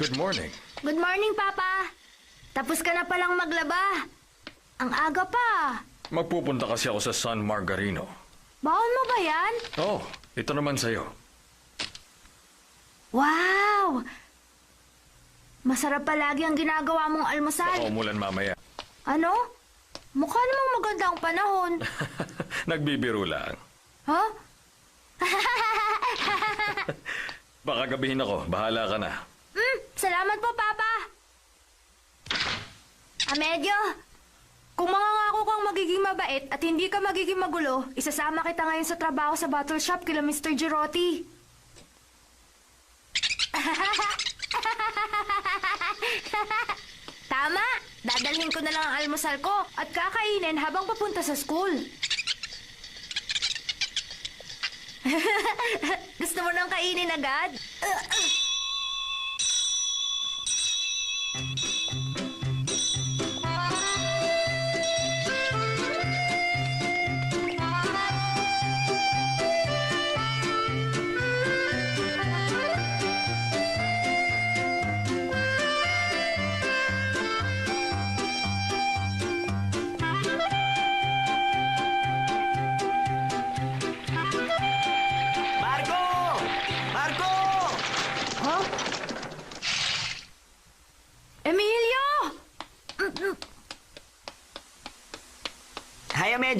Good morning. Good morning, Papa. Tapos ka na palang maglaba. Ang aga pa. Magpupunta kasi ako sa San Margarino. Baon mo ba yan? Oh, ito naman sa'yo. Wow! Masarap palagi ang ginagawa mong Baka almusal. umulan mamaya. Ano? Mukha namang maganda ang panahon. Nagbibiro lang. Ha? Baka gabihin ako. Bahala ka na. Hmm, salamat po, Papa. Amedyo, kung mangangako kang magiging mabait at hindi ka magiging magulo, isasama kita ngayon sa trabaho sa bottle shop kila Mr. Girotti. Tama! Dadalhin ko na lang ang almusal ko at kakainin habang papunta sa school. Gusto mo nang kainin agad? Marco!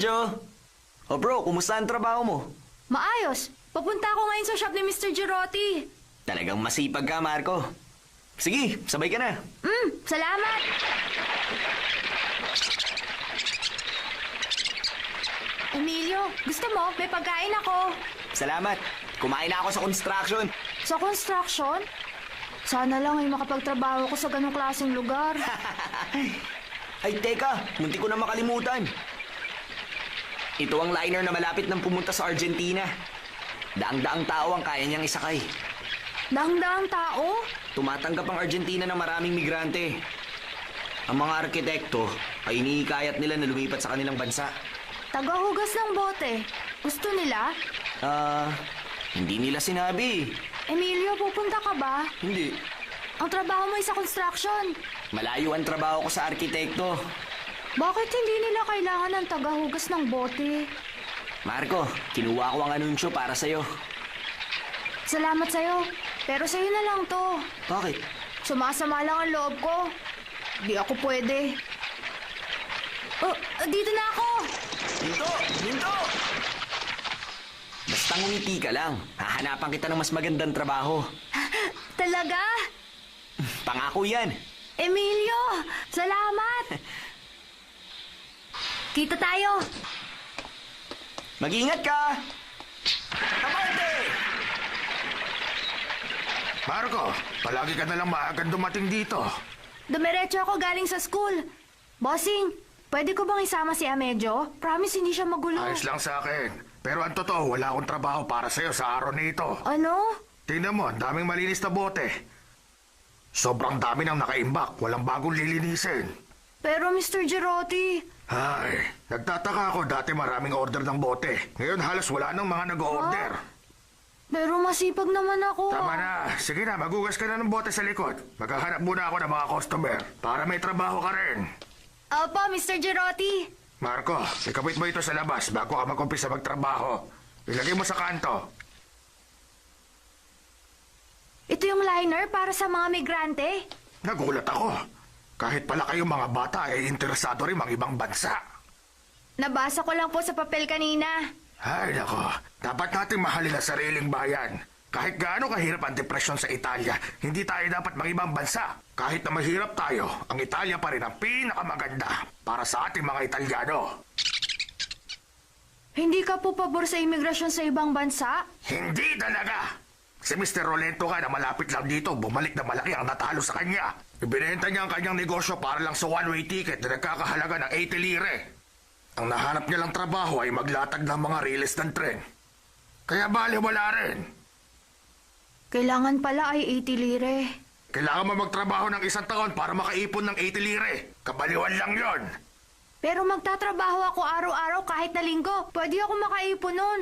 Hi, Medyo. Oh bro, kumusta ang trabaho mo? Maayos. Papunta ako ngayon sa shop ni Mr. Girotti. Talagang masipag ka, Marco. Sige, sabay ka na. Hmm, salamat. Emilio, gusto mo? May pagkain ako. Salamat. Kumain na ako sa construction. Sa construction? Sana lang ay makapagtrabaho ko sa ganong klaseng lugar. Ay, teka, munti ko na makalimutan. Ito ang liner na malapit nang pumunta sa Argentina. Daang-daang tao ang kaya niyang isakay. Dang-dang tao? Tumatanggap ang Argentina ng maraming migrante. Ang mga arkitekto ay iniikayat nila na lumipat sa kanilang bansa. Tagahugas ng bote. Gusto nila? Ah, hindi nila sinabi. Emilio, pupunta ka ba? Hindi. Ang trabaho mo ay sa construction. Malayo ang trabaho ko sa arkitekto. Bakit hindi nila kailangan ng tagahugas ng bote? Marco, kinuha ko ang anunsyo para sa'yo. Salamat sa'yo. Pero sa'yo na lang to. Bakit? Sumasama lang ang loob ko. Di ako pwede. Oh, dito na ako! Hinto! Hinto! Basta ngumiti ka lang. Hahanapan kita ng mas magandang trabaho. Talaga? Pangako yan. Emilio! Salamat! Kita tayo! Mag-ingat ka! Abante! Marco, palagi ka nalang maagang dumating dito. Dumiretso ako galing sa school. Bossing, pwede ko bang isama si Amedyo? Promise hindi siya magulo. Ayos lang sa akin. Pero ang totoo, wala akong trabaho para sa'yo sa araw na ito. Ano? Tingnan mo, ang daming malinis na bote. Sobrang dami nang nakaimbak. Walang bagong lilinisin. Pero Mr. Girotti, Ay, nagtataka ako dati maraming order ng bote. Ngayon halos wala nang mga nag-order. pero masipag naman ako. Tama na. Sige na, magugas ka na ng bote sa likod. Maghahanap muna ako ng mga customer para may trabaho ka rin. Opo, Mr. Girotti. Marco, ikapit mo ito sa labas bago ka mag-umpisa magtrabaho. Ilagay mo sa kanto. Ito yung liner para sa mga migrante. Nagulat ako. Kahit pala kayong mga bata ay interesado rin mga ibang bansa. Nabasa ko lang po sa papel kanina. Ay, nako. Dapat natin mahalin ang sariling bayan. Kahit gaano kahirap ang depresyon sa Italia, hindi tayo dapat mangibang bansa. Kahit na mahirap tayo, ang Italia pa rin ang pinakamaganda para sa ating mga Italyano. Hindi ka po pabor sa imigrasyon sa ibang bansa? Hindi talaga! Si Mr. Rolento nga na malapit lang dito, bumalik na malaki ang natalo sa kanya. Ibinenta niya ang kanyang negosyo para lang sa one-way ticket na nagkakahalaga ng 80 lire. Ang nahanap niya lang trabaho ay maglatag ng mga riles ng tren. Kaya bali wala rin. Kailangan pala ay 80 lire. Kailangan mo magtrabaho ng isang taon para makaipon ng 80 lire. Kabaliwan lang yon. Pero magtatrabaho ako araw-araw kahit na linggo. Pwede ako makaipon nun.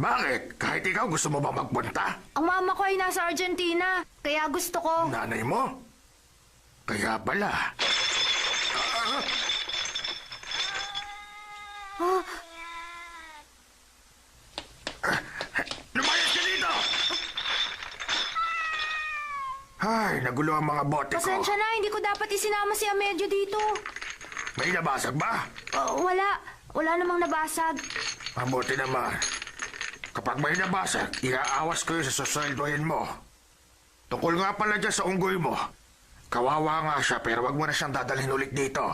Bakit? Kahit ikaw gusto mo ba magpunta? Ang mama ko ay nasa Argentina, kaya gusto ko. Nanay mo? Kaya pala. Lumayas ka dito! Ay, nagulo ang mga bote ko. Pasensya na, hindi ko dapat isinama si Amedyo dito. May nabasag ba? Oh, wala. Wala namang nabasag. Mabuti naman. Kapag may nabasag, iaawas ko yun sa susweldohin mo. Tungkol nga pala dyan sa unggoy mo. Kawawa nga siya pero wag mo na siyang dadalhin ulit dito.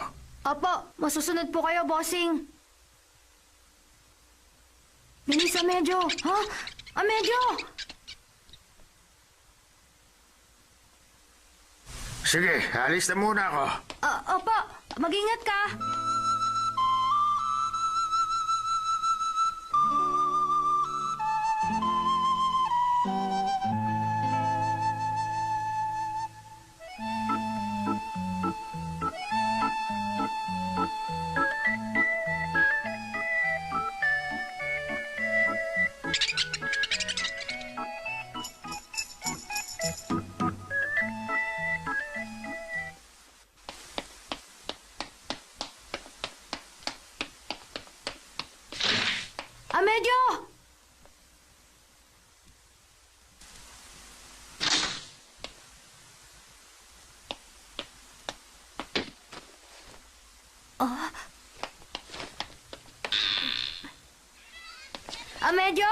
Opo, masusunod po kayo, bossing. Bilis, Amedyo. Ha? Amedyo! Sige, alis na muna ako. Ah, opo, mag-ingat ka. Ah. Amedyo?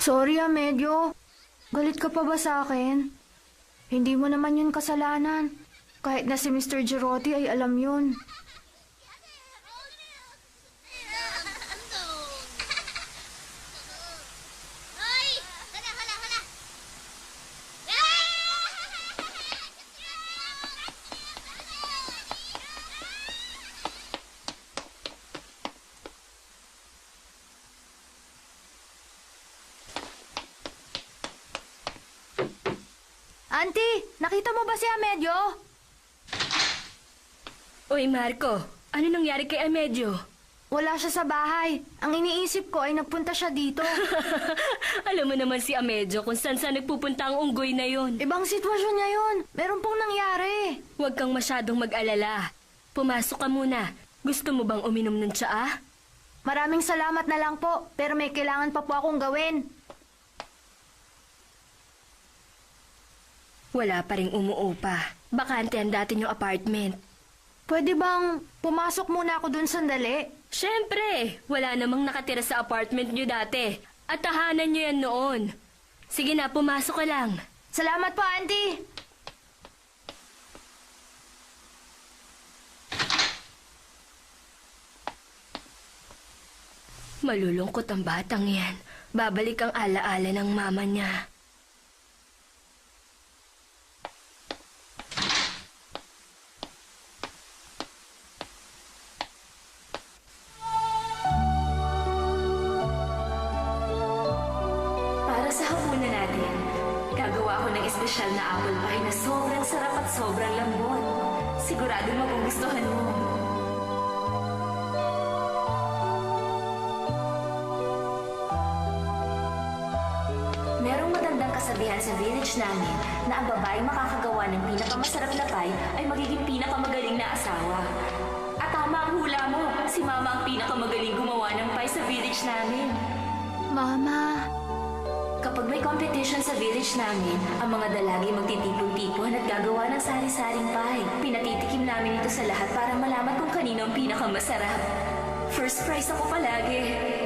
Sorry, Amedyo. Galit ka pa ba sa akin? Hindi mo naman yun kasalanan. Kahit na si Mr. Girotti ay alam yun. Auntie, nakita mo ba si Amedyo? Uy, Marco, ano nangyari kay Amedyo? Wala siya sa bahay. Ang iniisip ko ay nagpunta siya dito. Alam mo naman si Amedyo kung saan saan nagpupunta ang unggoy na yon. Ibang sitwasyon niya yun. Meron pong nangyari. Huwag kang masyadong mag-alala. Pumasok ka muna. Gusto mo bang uminom ng tsaa? Maraming salamat na lang po, pero may kailangan pa po akong gawin. Wala pa rin umuupa. Bakante ang dati yung apartment. Pwede bang pumasok muna ako dun sandali? Siyempre, wala namang nakatira sa apartment nyo dati. At tahanan nyo yan noon. Sige na, pumasok ka lang. Salamat po, Auntie. Malulungkot ang batang yan. Babalik ang alaala ng mama niya. Sigurado magugustuhan mo. Merong matandang kasabihan sa village namin na ang babaeng makakagawa ng pinakamasarap na pie ay magiging pinakamagaling na asawa. At tama ang hula mo, si Mama ang pinakamagaling gumawa ng pie sa village namin. Mama, Kapag may competition sa village namin, ang mga dalagi magtitipon-tipon at gagawa ng sari-saring pie. Pinatitikim namin ito sa lahat para malaman kung kanino ang pinakamasarap. First prize ako palagi.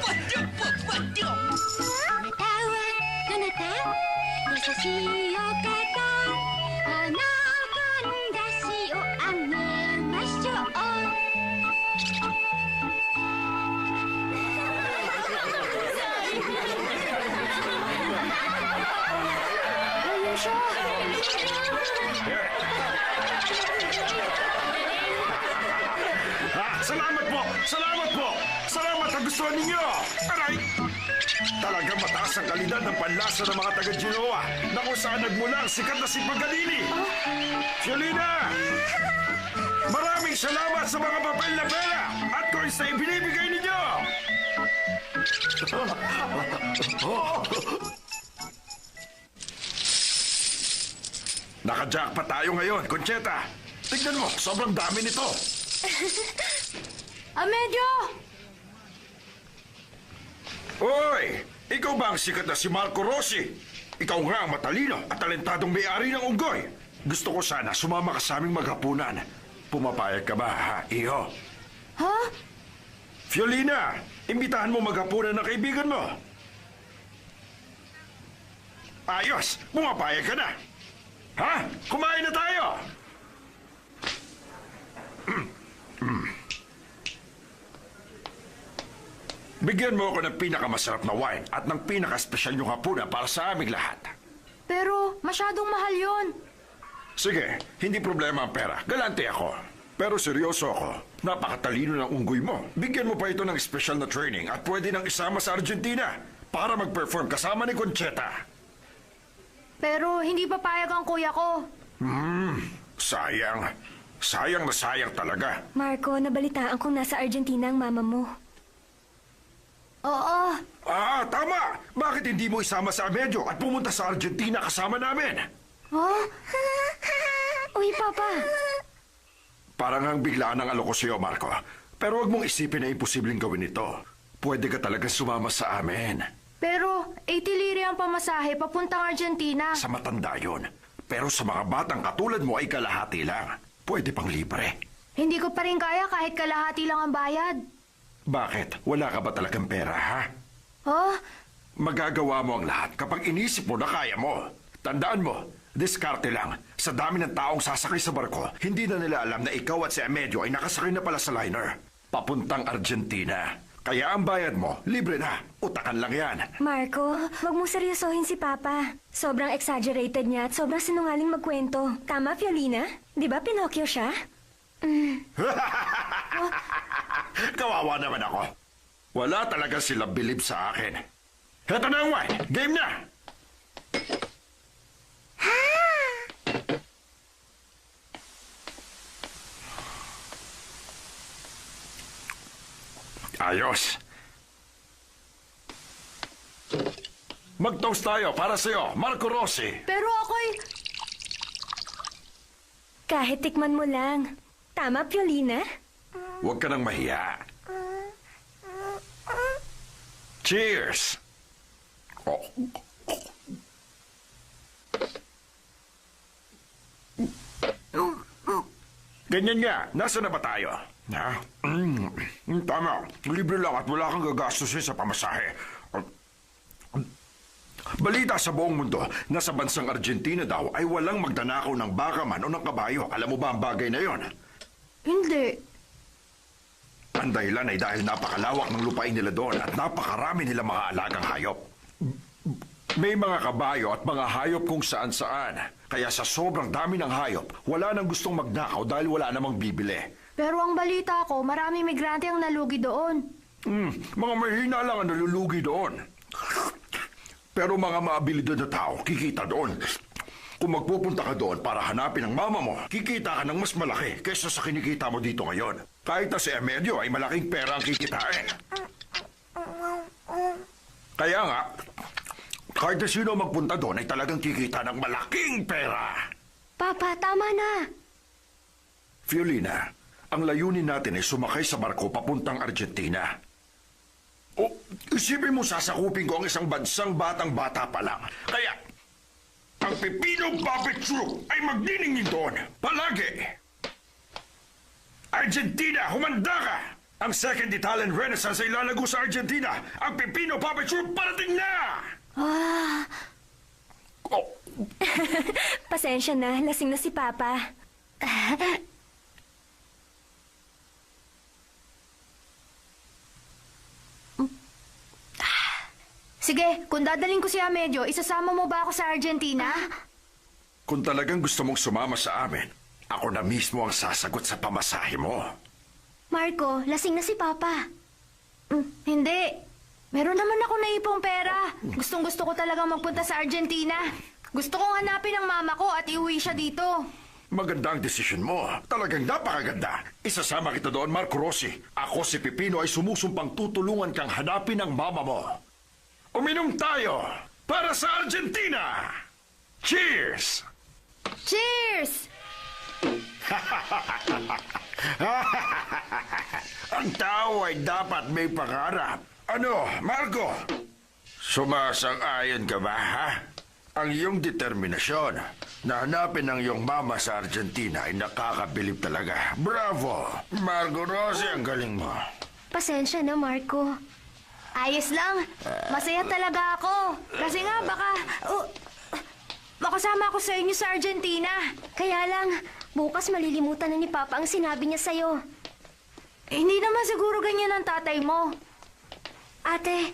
なたはどなた優しい Talagang mataas ang kalidad ng panlasa ng mga taga-Genoa na kung saan nagmula ang sikat na si Paganini! Fiolina! Maraming salamat sa mga papel na pera at coins na ibinibigay ninyo! Nakajackpot tayo ngayon, Concheta! Tignan mo, sobrang dami nito! Amedyo! Hoy! Ikaw ba ang sikat na si Marco Rossi? Ikaw nga ang matalino at talentadong may-ari ng unggoy. Gusto ko sana sumama ka sa aming maghapunan. Pumapayag ka ba, ha, iho? Ha? Fiolina, imbitahan mo maghapunan ng kaibigan mo. Ayos, pumapayag ka na. Ha? Kumain na tayo! Bigyan mo ako ng pinakamasarap na wine at ng pinakaspesyal niyong hapunan para sa aming lahat. Pero masyadong mahal yon. Sige, hindi problema ang pera. Galante ako. Pero seryoso ako. Napakatalino ng unggoy mo. Bigyan mo pa ito ng special na training at pwede nang isama sa Argentina para mag-perform kasama ni Concheta. Pero hindi papayag ang kuya ko. Sayang. Sayang na sayang talaga. Marco, nabalitaan kong nasa Argentina ang mama mo. Oo. Ah, tama! Bakit hindi mo isama sa Amedyo at pumunta sa Argentina kasama namin? Ha? Uy, Papa! Parang ang biglaan ng aloko sa'yo, Marco. Pero huwag mong isipin na imposibleng gawin ito. Pwede ka talaga sumama sa amin. Pero 80 lire ang pamasahe papuntang Argentina. Sa matanda yon. Pero sa mga batang katulad mo ay kalahati lang. Pwede pang libre. Hindi ko pa rin kaya kahit kalahati lang ang bayad. Bakit? Wala ka ba talagang pera, ha? Oh, Magagawa mo ang lahat kapag inisip mo na kaya mo. Tandaan mo, diskarte lang. Sa dami ng taong sasakay sa barko, hindi na nila alam na ikaw at si Amedyo ay nakasakay na pala sa liner. Papuntang Argentina. Kaya ang bayad mo, libre na. Utakan lang yan. Marco, wag mong seryosohin si Papa. Sobrang exaggerated niya at sobrang sinungaling magkwento. Tama, Fiolina? Di ba Pinocchio siya? Kawawa naman ako. Wala talaga sila bilib sa akin. Heto na ang wine. Game na! Ayos. Mag-toast tayo para sa'yo, Marco Rossi. pero ako'y... Kahit tikman mo lang. Tama, Fiolina? Huwag ka nang mahiya. Cheers! Oh. Ganyan nga. Nasaan na ba tayo? Ha? Mm, mm, tama. Libre lang at wala kang gagastusin sa pamasahe. Balita sa buong mundo na sa bansang Argentina daw ay walang magdanakaw ng baka man o ng kabayo. Alam mo ba ang bagay na yon? Hindi. Ang dahilan ay dahil napakalawak ng lupain nila doon at napakarami nila mga alagang hayop. May mga kabayo at mga hayop kung saan saan. Kaya sa sobrang dami ng hayop, wala nang gustong magnakaw dahil wala namang bibili. Pero ang balita ko, marami migrante ang nalugi doon. Hmm, mga mahina lang ang nalulugi doon. Pero mga maabilidad na tao, kikita doon. Kung magpupunta ka doon para hanapin ang mama mo, kikita ka ng mas malaki kaysa sa kinikita mo dito ngayon. Kahit na si Emedio ay malaking pera ang kikitain. Kaya nga, kahit na sino magpunta doon ay talagang kikita ng malaking pera. Papa, tama na. Fiolina, Ang layunin natin ay sumakay sa barko papuntang Argentina. O, isipin mo sasakupin ko ang isang bansang batang bata pa lang. Kaya, ang Pepino Puppet Troupe ay magdiningin doon. Palagi! Argentina, humanda ka! Ang Second Italian Renaissance ay lalago sa Argentina. Ang Pepino Puppet Troupe parating na! Ah, Oh, pasensya na, lasing na si Papa. Kung dadaling ko si Amedyo, isasama mo ba ako sa Argentina? kung talagang gusto mong sumama sa amin, ako na mismo ang sasagot sa pamasahe mo. Marco, lasing na si Papa. Mm, hindi. Meron naman ako naipong pera. Gustong gusto ko talagang magpunta sa Argentina. Gusto kong hanapin ang mama ko at iuwi siya dito. Maganda ang desisyon mo. Talagang napakaganda. Isasama kita doon, Marco Rossi. Ako si Pipino ay sumusumpang tutulungan kang hanapin ang mama mo. Uminom tayo para sa Argentina! Cheers! Cheers! Ang tao ay dapat may pangarap. Ano, Marco? Sumasang-ayon ka ba, ha? Ang iyong determinasyon na hanapin ang iyong mama sa Argentina ay nakakabilib talaga. Bravo! Marco Rossi, ang galing mo. Pasensya na, Marco. Ayos lang. Masaya talaga ako. Kasi nga, baka... Uh, makasama ako sa inyo sa Argentina. Kaya lang, bukas malilimutan na ni Papa ang sinabi niya sa'yo. Eh, hindi naman siguro ganyan ang tatay mo. Ate,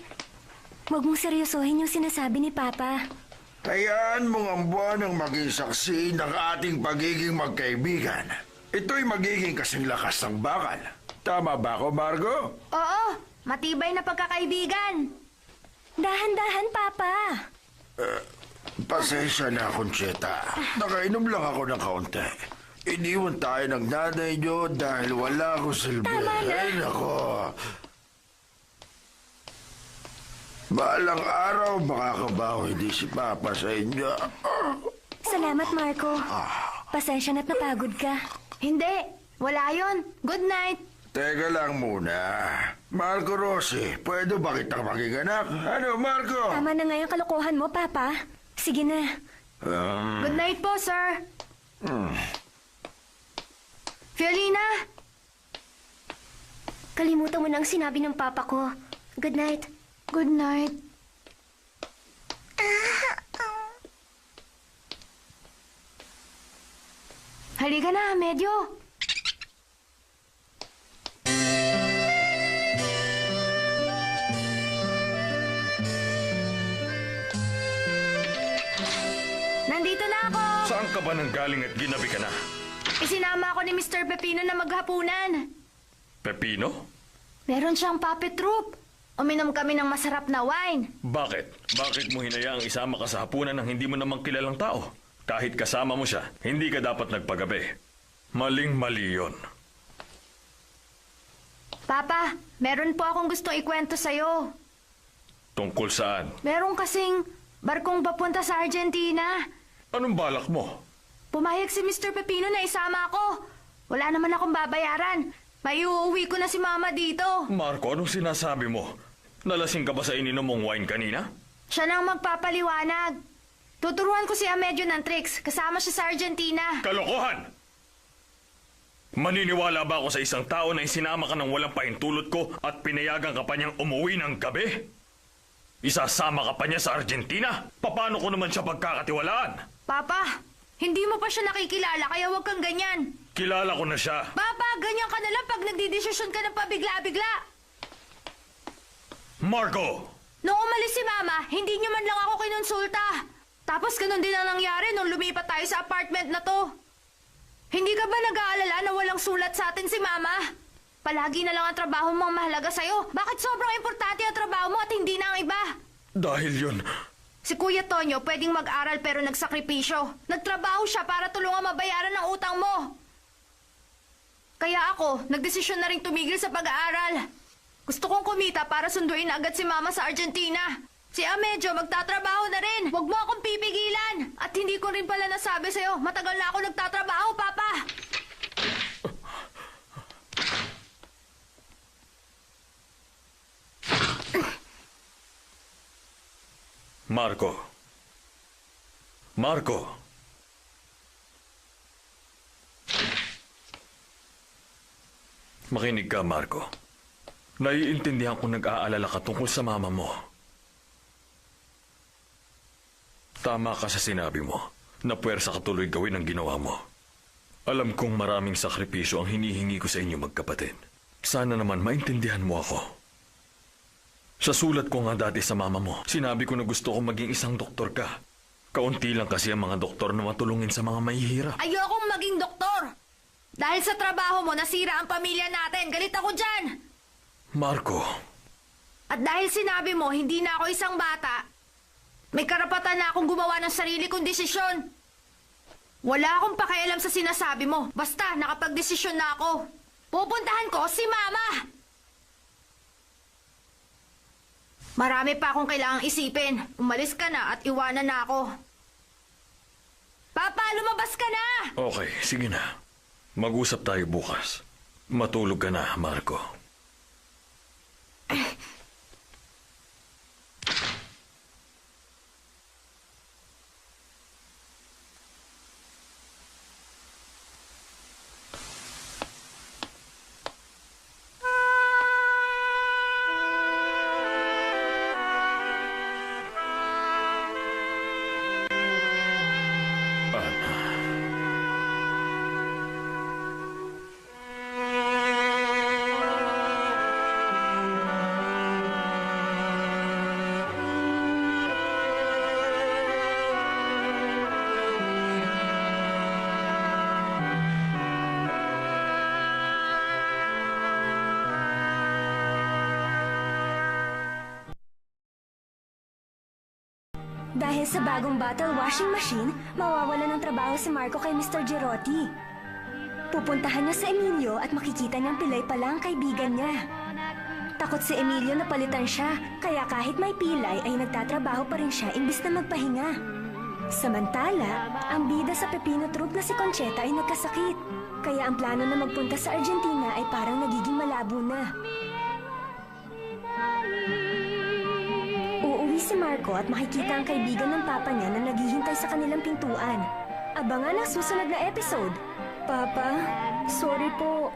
huwag mong seryosohin yung sinasabi ni Papa. Hayaan mong ang buwan ang maging saksi ng ating pagiging magkaibigan. Ito'y magiging kasing lakas ng bakal. Tama ba ako, Margo? Oo, matibay na pagkakaibigan. Dahan-dahan, Papa. Pasensya na, Concheta. Nakainom lang ako ng kaunti. Iniwan tayo ng nanay niyo dahil wala ako silbi. Tama na. Ay, nako. Balang araw, makakabawi di si Papa sa inyo. Salamat, Marco. Pasensya na't napagod ka. Hindi, wala yon. Good night. Teka lang muna. Marco Rossi, pwede ba kitang maging anak? Ano, Marco? Tama na nga yung kalokohan mo, Papa. Sige na. Um, Good night po, sir. Fiolina? Kalimutan mo na ang sinabi ng Papa ko. Good night. Good night. Halika na, medyo. Ba nang galing at ginabi ka na? Isinama ako ni Mr. Pepino na maghapunan. Pepino? Meron siyang puppet troupe. Uminom kami ng masarap na wine. Bakit? Bakit mo hinayaang isama ka sa hapunan ng hindi mo namang kilalang tao? Kahit kasama mo siya, hindi ka dapat nagpagabi. Maling-mali yun. Papa, meron po akong gustong ikwento sa'yo. Tungkol saan? Meron kasing barkong papunta sa Argentina. Anong balak mo? Pumayag si Mr. Pepino na isama ako. Wala naman akong babayaran. May uuwi ko na si Mama dito. Marco, anong sinasabi mo? Nalasing ka ba sa ininom mong wine kanina? Siya nang magpapaliwanag. Tuturuan ko si Amedyo ng tricks. Kasama siya sa Argentina. Kalokohan! Maniniwala ba ako sa isang tao na isinama ka ng walang paintulot ko at pinayagan ka pa niyang umuwi ng gabi? Isasama ka pa niya sa Argentina? Paano ko naman siya pagkakatiwalaan? Papa, hindi mo pa siya nakikilala kaya huwag kang ganyan. Kilala ko na siya. Papa, ganyan ka na lang pag nagdidesisyon ka ng pabigla-bigla. Marco! Nung umalis si Mama, hindi niyo man lang ako kinonsulta. Tapos ganun din ang nangyari nung lumipat tayo sa apartment na to. Hindi ka ba nag-aalala na walang sulat sa atin si Mama? Palagi na lang ang trabaho mong mahalaga sa'yo. Bakit sobrang importante ang trabaho mo at hindi na ang iba? Dahil yun, Si Kuya Tonyo pwedeng mag-aral pero nagsakripisyo. Nagtrabaho siya para tulungan mabayaran ang utang mo. Kaya ako, nagdesisyon na rin tumigil sa pag-aaral. Gusto kong kumita para sunduin agad si Mama sa Argentina. Si Amedyo magtatrabaho na rin. Huwag mo akong pipigilan. At hindi ko rin pala nasabi sa'yo, matagal na ako nagtatrabaho, Papa. Marco. Marco. Makinig ka, Marco. Naiintindihan ko nag-aalala ka tungkol sa mama mo. Tama ka sa sinabi mo na puwersa ka tuloy gawin ang ginawa mo. Alam kong maraming sakripisyo ang hinihingi ko sa inyo magkapatid. Sana naman maintindihan mo ako. Sa sulat ko nga dati sa mama mo, sinabi ko na gusto ko maging isang doktor ka. Kaunti lang kasi ang mga doktor na matulungin sa mga mahihirap. Ayokong maging doktor! Dahil sa trabaho mo, nasira ang pamilya natin. Galit ako dyan! Marco, At dahil sinabi mo, hindi na ako isang bata, may karapatan na akong gumawa ng sarili kong desisyon. Wala akong pakialam sa sinasabi mo. Basta, nakapag-desisyon na ako. Pupuntahan ko si Mama! Marami pa akong kailangang isipin. Umalis ka na at iwanan na ako. Papa, lumabas ka na! okay, sige na. Mag-usap tayo bukas. Matulog ka na, Marco. Dahil sa bagong bottle washing machine, mawawala ng trabaho si Marco kay Mr. Gerotti. Pupuntahan niya sa Emilio at makikita niyang pilay pala ang kaibigan niya. Takot si Emilio na palitan siya, kaya kahit may pilay ay nagtatrabaho pa rin siya imbis na magpahinga. Samantala, ang bida sa Pepino Troop na si Concheta ay nagkasakit. Kaya ang plano na magpunta sa Argentina ay parang nagiging malabo na. Si Marco at makikita ang kaibigan ng papa niya na naghihintay sa kanilang pintuan. Abangan ang susunod na episode. Papa, sorry po.